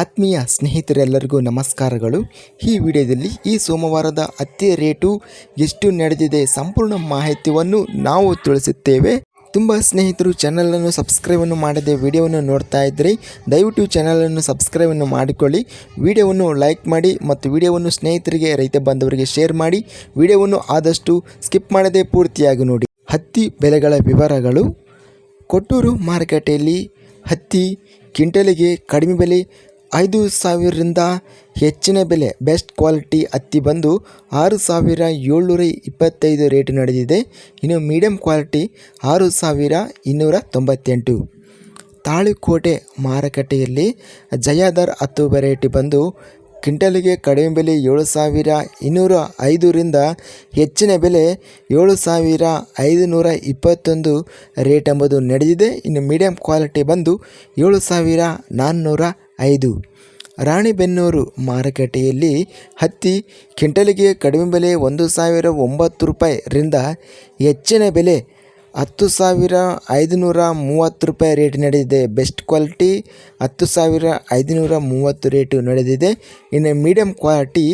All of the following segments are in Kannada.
ಆತ್ಮೀಯ ಸ್ನೇಹಿತರೆಲ್ಲರಿಗೂ ನಮಸ್ಕಾರಗಳು. ಈ ವಿಡಿಯೋದಲ್ಲಿ ಈ ಸೋಮವಾರದ ಹತ್ತಿ ರೇಟು ಎಷ್ಟು ನಡೆದಿದೆ ಸಂಪೂರ್ಣ ಮಾಹಿತಿಯನ್ನು ನಾವು ತಿಳಿಸುತ್ತೇವೆ. ತುಂಬ ಸ್ನೇಹಿತರು ಚಾನಲನ್ನು ಸಬ್ಸ್ಕ್ರೈಬನ್ನು ಮಾಡದೆ ವಿಡಿಯೋವನ್ನು ನೋಡ್ತಾ ಇದ್ದರೆ ದಯವಿಟ್ಟು ಚಾನಲನ್ನು ಸಬ್ಸ್ಕ್ರೈಬನ್ನು ಮಾಡಿಕೊಳ್ಳಿ. ವಿಡಿಯೋವನ್ನು ಲೈಕ್ ಮಾಡಿ ಮತ್ತು ವಿಡಿಯೋವನ್ನು ಸ್ನೇಹಿತರಿಗೆ, ರೈತ ಬಾಂಧವರಿಗೆ ಶೇರ್ ಮಾಡಿ. ವಿಡಿಯೋವನ್ನು ಆದಷ್ಟು ಸ್ಕಿಪ್ ಮಾಡದೆ ಪೂರ್ತಿಯಾಗಿ ನೋಡಿ. ಹತ್ತಿ ಬೆಲೆಗಳ ವಿವರಗಳು. ಕೊಟ್ಟೂರು ಮಾರುಕಟ್ಟೆಯಲ್ಲಿ ಹತ್ತಿ, ಕ್ವಿಂಟಲಿಗೆ ಕಡಿಮೆ ಬೆಲೆ ಐದು ಸಾವಿರದಿಂದ ಹೆಚ್ಚಿನ ಬೆಲೆ, ಬೆಸ್ಟ್ ಕ್ವಾಲಿಟಿ ಹತ್ತಿ ಬಂದು ಆರು ಸಾವಿರ ಏಳ್ನೂರ ಇಪ್ಪತ್ತೈದು ರೇಟ್ ನಡೆದಿದೆ. ಇನ್ನು ಮೀಡಿಯಂ ಕ್ವಾಲಿಟಿ ಆರು ಸಾವಿರ ಇನ್ನೂರ ತೊಂಬತ್ತೆಂಟು. ತಾಳಿಕೋಟೆ ಮಾರುಕಟ್ಟೆಯಲ್ಲಿ ಜಯಾದರ್ ಹತ್ತು ವೆರೈಟಿ ಬಂದು ಕ್ವಿಂಟಲಿಗೆ ಕಡಿಮೆ ಬೆಲೆ ಏಳು ಸಾವಿರ ಇನ್ನೂರ ಐದರಿಂದ ಹೆಚ್ಚಿನ ಬೆಲೆ ಏಳು ಸಾವಿರ ಐದುನೂರ ಇಪ್ಪತ್ತೊಂದು ರೇಟ್ ಎಂಬುದು ನಡೆದಿದೆ. ಇನ್ನು ಮೀಡಿಯಂ ಕ್ವಾಲಿಟಿ ಬಂದು ಏಳು ಸಾವಿರ ನಾನ್ನೂರ ಐದು. ರಾಣಿಬೆನ್ನೂರು ಮಾರುಕಟ್ಟೆಯಲ್ಲಿ ಹತ್ತಿ ಕ್ವಿಂಟಲಿಗೆ ಕಡಿಮೆ ಬೆಲೆ ಒಂದು ಸಾವಿರ ಒಂಬತ್ತು ರೂಪಾಯಿರಿಂದ ಹೆಚ್ಚಿನ ಬೆಲೆ ಹತ್ತು ಸಾವಿರ ಐದುನೂರ ಮೂವತ್ತು ರೂಪಾಯಿ ರೇಟ್ ನಡೆದಿದೆ. ಬೆಸ್ಟ್ ಕ್ವಾಲಿಟಿ ಹತ್ತು ಸಾವಿರ ಐದುನೂರ ಮೂವತ್ತು ರೇಟು ನಡೆದಿದೆ. ಇನ್ನು ಮೀಡಿಯಂ ಕ್ವಾಲಿಟಿ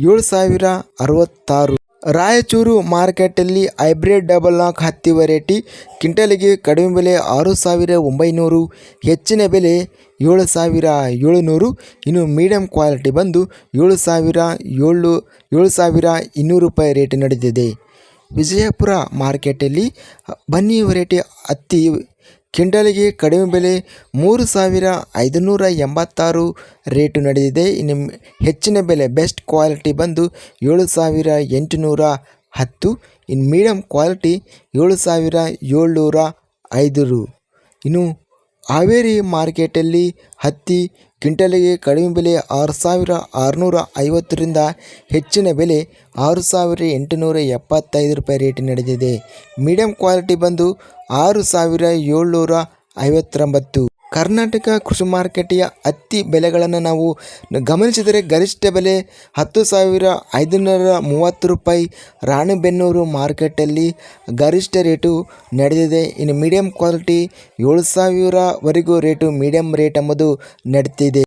ಏಳು ಸಾವಿರ ಅರವತ್ತಾರು ರಾಯಚೂರು ಮಾರ್ಕೆಟಲ್ಲಿ ಹೈಬ್ರಿಡ್ ಡಬಲ್ ನಾಕ್ ಹತ್ತಿ ವೆರೈಟಿ, ಕ್ವಿಂಟಲಿಗೆ ಕಡಿಮೆ ಬೆಲೆ ಆರು ಸಾವಿರ ಒಂಬೈನೂರು, ಹೆಚ್ಚಿನ ಬೆಲೆ ಏಳು ಸಾವಿರ ಏಳುನೂರು, ಇನ್ನು ಮೀಡಿಯಂ ಕ್ವಾಲಿಟಿ ಬಂದು ಏಳು ಸಾವಿರ ಏಳು ಏಳು ಸಾವಿರ ಇನ್ನೂರು ರೂಪಾಯಿ ರೇಟ್ ನಡೆದಿದೆ. ವಿಜಯಪುರ ಮಾರ್ಕೆಟಲ್ಲಿ ಬನ್ನಿ ವೆರೈಟಿ ಹತ್ತಿ ಕ್ವಿಂಟಲಿಗೆ ಕಡಿಮೆ ಬೆಲೆ ಮೂರು ಸಾವಿರ ಐದುನೂರ ಎಂಬತ್ತಾರು ರೇಟು ನಡೆದಿದೆ. ಇನ್ನು ಹೆಚ್ಚಿನ ಬೆಲೆ ಬೆಸ್ಟ್ ಕ್ವಾಲಿಟಿ ಬಂದು ಏಳು ಸಾವಿರ ಎಂಟುನೂರ ಹತ್ತು. ಇನ್ನು ಮೀಡಿಯಮ್ ಕ್ವಾಲಿಟಿ ಏಳು ಸಾವಿರ ಏಳ್ನೂರ ಐದು ರು. ಇನ್ನು ಹಾವೇರಿ ಮಾರ್ಕೆಟಲ್ಲಿ ಹತ್ತಿ ಕ್ವಿಂಟಲಿಗೆ ಕಡಿಮೆ ಬೆಲೆ ಆರು ಸಾವಿರ ಆರುನೂರ ಐವತ್ತರಿಂದ ಹೆಚ್ಚಿನ ಬೆಲೆ ಆರು ಸಾವಿರ ಎಂಟುನೂರ ಎಪ್ಪತ್ತೈದು ರೂಪಾಯಿ ರೇಟ್ ನಡೆದಿದೆ. ಮೀಡಿಯಂ ಕ್ವಾಲಿಟಿ ಬಂದು ಆರು ಸಾವಿರ ಏಳ್ನೂರ ಐವತ್ತೊಂಬತ್ತು ಕರ್ನಾಟಕ ಕೃಷಿ ಮಾರುಕಟ್ಟೆಯ ಹತ್ತಿ ಬೆಲೆಗಳನ್ನು ನಾವು ಗಮನಿಸಿದರೆ ಗರಿಷ್ಠ ಬೆಲೆ ಹತ್ತು ಸಾವಿರ ಐದುನೂರ ಮೂವತ್ತು ರೂಪಾಯಿ. ರಾಣಿಬೆನ್ನೂರು ಮಾರ್ಕೆಟಲ್ಲಿ ಗರಿಷ್ಠ ರೇಟು ನಡೆದಿದೆ. ಇನ್ನು ಮೀಡಿಯಂ ಕ್ವಾಲಿಟಿ ಏಳು ಸಾವಿರವರೆಗೂ ರೇಟು ಮೀಡಿಯಂ ರೇಟ್ ಎಂಬುದು ನಡೀತಿದೆ